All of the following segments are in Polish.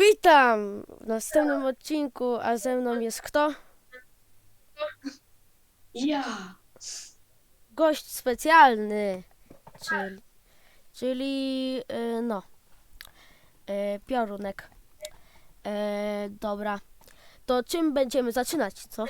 Witam w następnym odcinku, a ze mną jest kto? Ja! Gość specjalny, czyli, czyli y, no, y, piorunek. E, dobra, to czym będziemy zaczynać, co?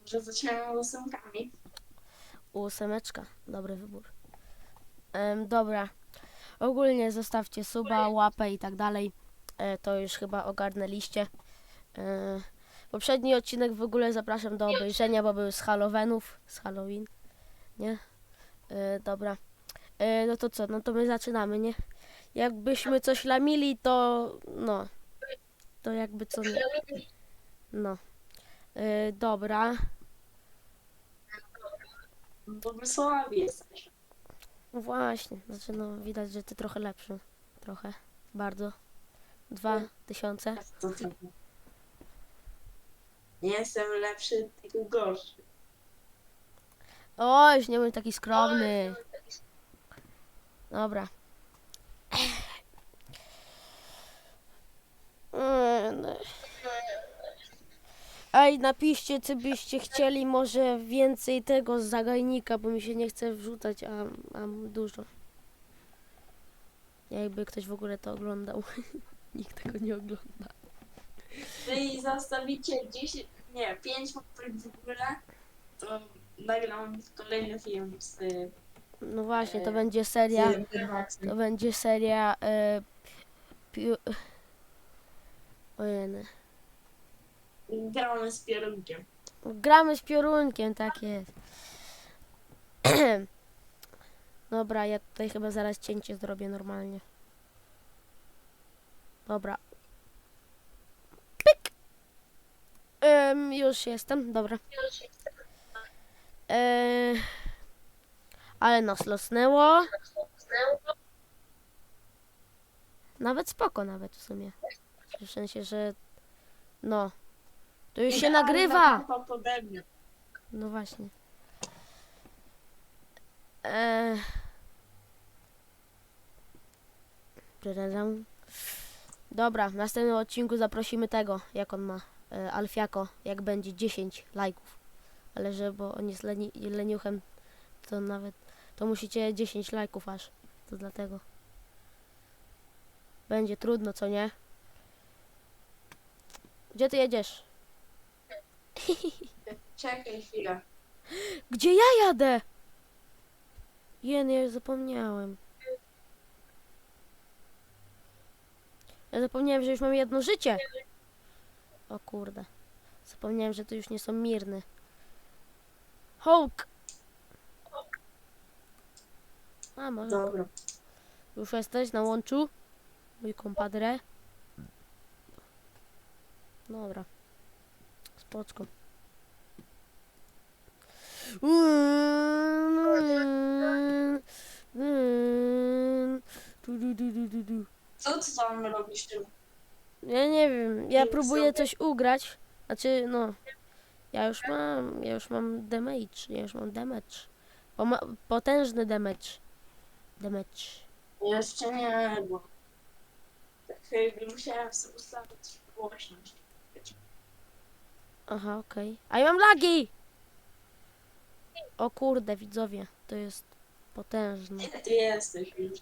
Może zaczynamy ósemkami. Ósemeczka, dobry wybór. Em, dobra, ogólnie zostawcie suba, łapę i tak dalej. E, to już chyba ogarnęliście. E, poprzedni odcinek w ogóle zapraszam do obejrzenia, bo był z Halloweenów, z Halloween, nie? E, dobra, e, no to co, no to my zaczynamy, nie? Jakbyśmy coś lamili, to no, to jakby co nie. No, e, dobra. Bo my słabi jesteśmy. No Właśnie, znaczy no widać, że ty trochę lepszy. Trochę. Bardzo. Dwa tysiące. To trochę. Nie jestem lepszy, tylko gorszy. O, już nie bądź taki skromny. Dobra. Eee, no. Ej, napiszcie, co byście chcieli, może więcej tego z zagajnika, bo mi się nie chce wrzucać, a mam dużo. Jakby ktoś w ogóle to oglądał. Nikt tego nie ogląda. Jeżeli zastawicie 10, nie, 5 łapek w górę, to nagram kolejny film z y, No właśnie, to Eee, będzie seria. z. To będzie seria. E, piu... Ojej. Gramy z pierunkiem. Gramy z piorunkiem, tak jest. Dobra, ja tutaj chyba zaraz cięcie zrobię normalnie. Dobra. Pyk! Em, już jestem, dobra. E, ale nas losnęło. Nawet spoko, nawet w sumie. W sensie, że. No. To już się nagrywa! mnie. No właśnie. Eee. Dobra, w następnym odcinku zaprosimy tego, jak on ma, e, Alfiako, jak będzie 10 lajków. Ale że, bo on jest leni leniuchem, to nawet, to musicie 10 lajków aż. To dlatego. Będzie trudno, co nie? Gdzie ty jedziesz? Czekaj chwilę. Gdzie ja jadę? Jen, ja już zapomniałem. Ja zapomniałem, że już mam jedno życie. O kurde. Zapomniałem, że to już nie są mirny. Hulk! A, może Dobra. już jesteś na łączu? Mój kompadre. Dobra. Spoczko. Co ty tam robisz tym? Ja nie wiem, ja próbuję coś ugrać. Znaczy, no. Ja już mam, ja już mam damage, ja już mam damage. Poma potężny damage. Damage. Jeszcze nie, bo... Tak musiałem sobie ustawić głośność. Aha, okej. A ja mam lagi! O kurde, widzowie, to jest potężne. Gdzie ty jesteś? Już.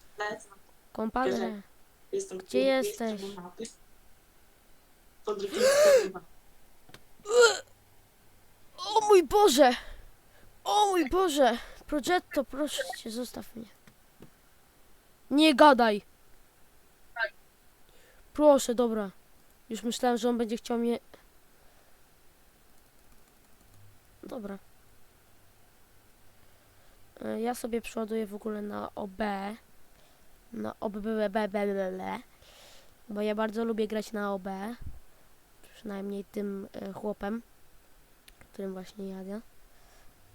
Jestem Gdzie jesteś? stronie mapy. Po drugiej stronie mapy. O mój Boże! O mój Boże! Progetto, proszę cię, zostaw mnie. Nie gadaj! Proszę, dobra. Już myślałem, że on będzie chciał mnie... Dobra. E, Ja sobie przeładuję w ogóle na OB. Na OB, B, B, B, B, B. Bo ja bardzo lubię grać na OB. Przynajmniej tym e, chłopem którym właśnie jadę.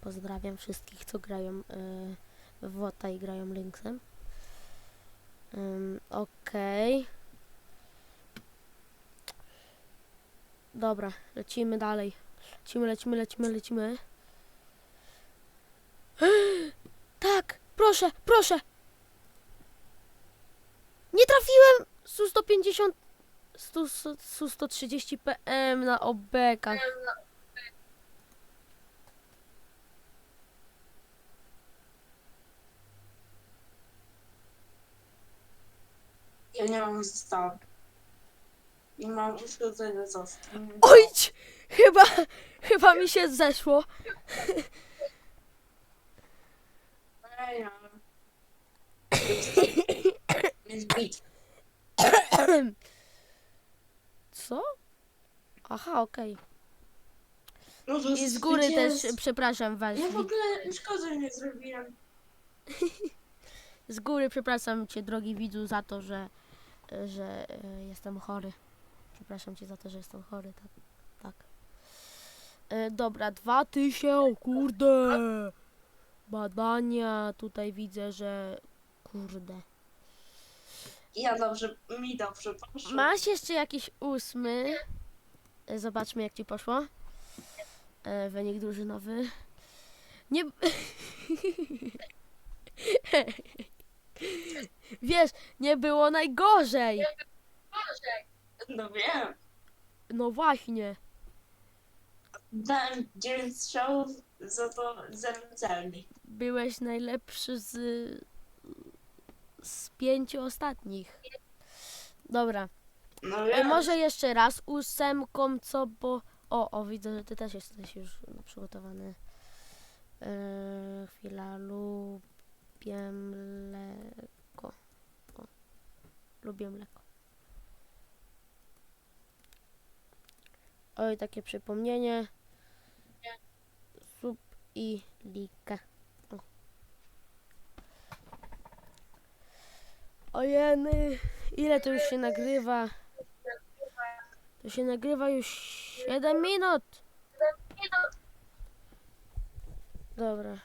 Pozdrawiam wszystkich, co grają y, w WOTA i grają. Ym, Okej. Dobra, lecimy dalej. Lecimy, lecimy, lecimy, lecimy. Proszę, proszę! Nie trafiłem! Su 150 150 stu- stu- stu- 130 PM na obekach. Ja nie mam zestawu. I mam uszkodzony zestaw. Oj! Chyba, chyba mi się zeszło. Co? Aha, okej. No to I z góry też, zwycięstwo. przepraszam was. Ja w ogóle szkody nie zrobiłem. Z góry przepraszam cię, drogi widzu, za to, że, że e, jestem chory. Przepraszam cię za to, że jestem chory, tak. tak. E, dobra, dwa tysiące, o kurde. Badania, tutaj widzę, że kurde. Ja dobrze, mi dobrze poszło. Masz jeszcze jakiś ósmy? E, Zobaczmy, jak ci poszło. E, wynik drużynowy. Nie. Wiesz, nie było najgorzej. No wiem. No właśnie. Dałem 9 strzałów, za to 0 celnych. Byłeś najlepszy z. z pięciu ostatnich. Dobra. No E, wiem. może jeszcze raz ósemką, co bo. O, o, widzę, że ty też jesteś już przygotowany. E, chwila, lubię mleko. O, lubię mleko. Oj, takie przypomnienie. I likę. O. Ojeny, ile to już się nagrywa? To się nagrywa już 7 minut. Dobra.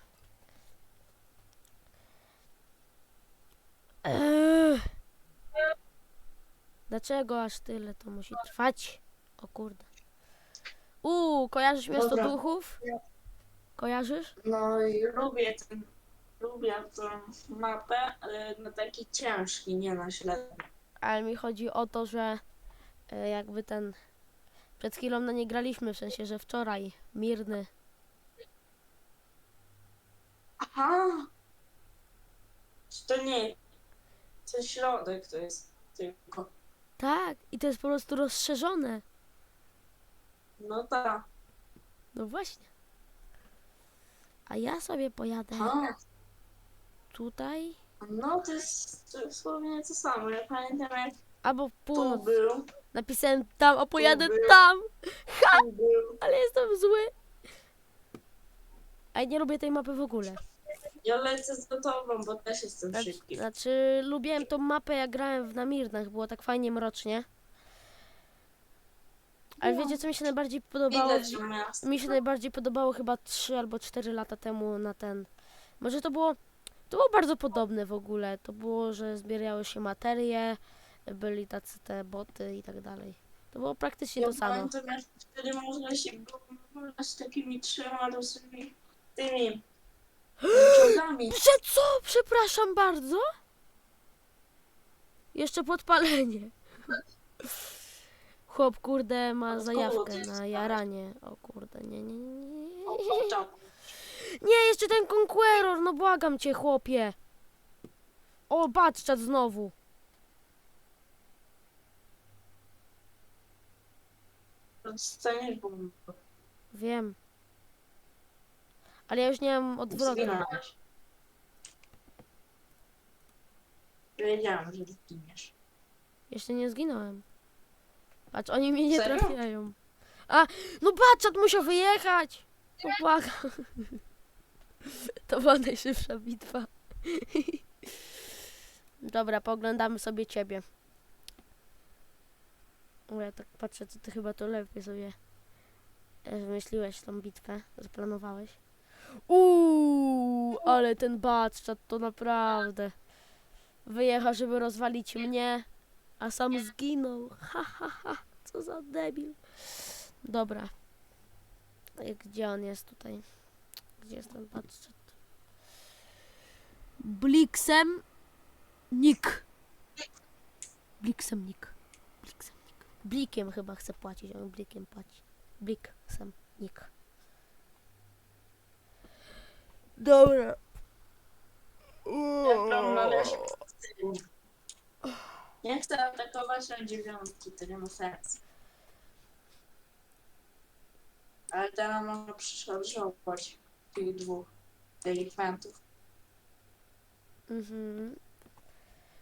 Dlaczego aż tyle to musi trwać? O kurde. Uuu, kojarzysz miasto Dobra. duchów? Kojarzysz? No i lubię ten, lubię tą mapę, ale na taki ciężki, nie na średni. Ale mi chodzi o to, że e, jakby ten. Przed chwilą na nie graliśmy, w sensie, że wczoraj. Mirny. Aha! Czy to nie, to środek to jest tylko. Tak, i to jest po prostu rozszerzone. No tak. No właśnie. A ja sobie pojadę A, tutaj, no to jest dosłownie to samo. Ja pamiętam jak albo w tu północ. był, Napisałem tam, a pojadę był. tam, tu był. ale jestem zły. A ja nie lubię tej mapy w ogóle. Ja lecę za tobą, bo też jestem Znaczy, szybki. znaczy lubiłem tą mapę, jak grałem w Namirnach, było tak fajnie mrocznie. Ale No. wiecie, co mi się najbardziej podobało? Widać miasto. Mi się najbardziej podobało chyba 3 albo 4 lata temu na ten. Może to było. To było bardzo podobne w ogóle. To było, że zbierały się materie, byli tacy te boty i tak dalej. To było praktycznie to samo. pamiętam jak wtedy można się było z takimi trzema różnymi tymi czołgami. Że co? Przepraszam bardzo. Jeszcze podpalenie. Chłop, kurde, ma zajawkę na jaranie. O kurde, nie, nie, nie, nie. O. Nie, jeszcze ten Conqueror, no błagam cię, chłopie. O, Batczat znowu. Bombę. Wiem. Ale ja już nie mam odwrotu. Zginąłeś. Wiedziałam, że zginiesz. Jeszcze nie zginąłem. Patrz, oni mnie nie Serio? trafiają. A, no Batczat musiał wyjechać. Błagam. To była najszybsza bitwa. Dobra, poglądamy sobie ciebie. O, ja tak patrzę, co ty chyba to lepiej sobie e, wymyśliłeś tą bitwę, zaplanowałeś. Uuu, ale ten Batczat to naprawdę wyjechał, żeby rozwalić mnie, a sam zginął. Ha, ha, ha, co za debil. Dobra. Gdzie on jest tutaj? Gdzie jest ten Batczat? Bliksem Nick. Bliksem Nick. Blikiem chyba chcę płacić, on blikiem płaci. Blik, sam, nick. Dobra. Nie chcę atakować na dziewiątki, to nie ma sensu. Ale teraz można przeszarżować tych dwóch delikwentów. Mhm.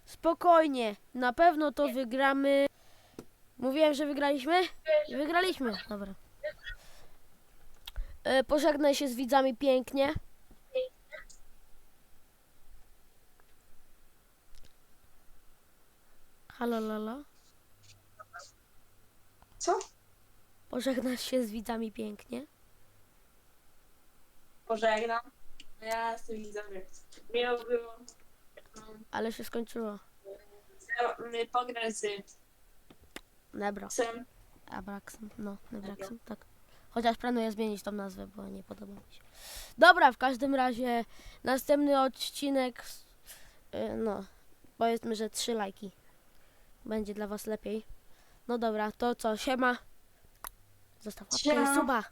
Spokojnie, na pewno to wygramy. Mówiłem, że wygraliśmy? Wygraliśmy, dobra. E, pożegnaj się z widzami pięknie. Halo, lala. Co? Pożegnasz się z widzami pięknie. Pożegnam. Ja z tym widzowie. Miło było um, Ale się skończyło. z- pograć z Nebra. psem. Abraxem, no, Nebraxem, tak. Chociaż planuję zmienić tą nazwę, bo nie podoba mi się. Dobra, w każdym razie następny odcinek, y, no, powiedzmy, że trzy lajki. Będzie dla was lepiej. No dobra, to co, siema. Zostaw łapkę i Siema. suba.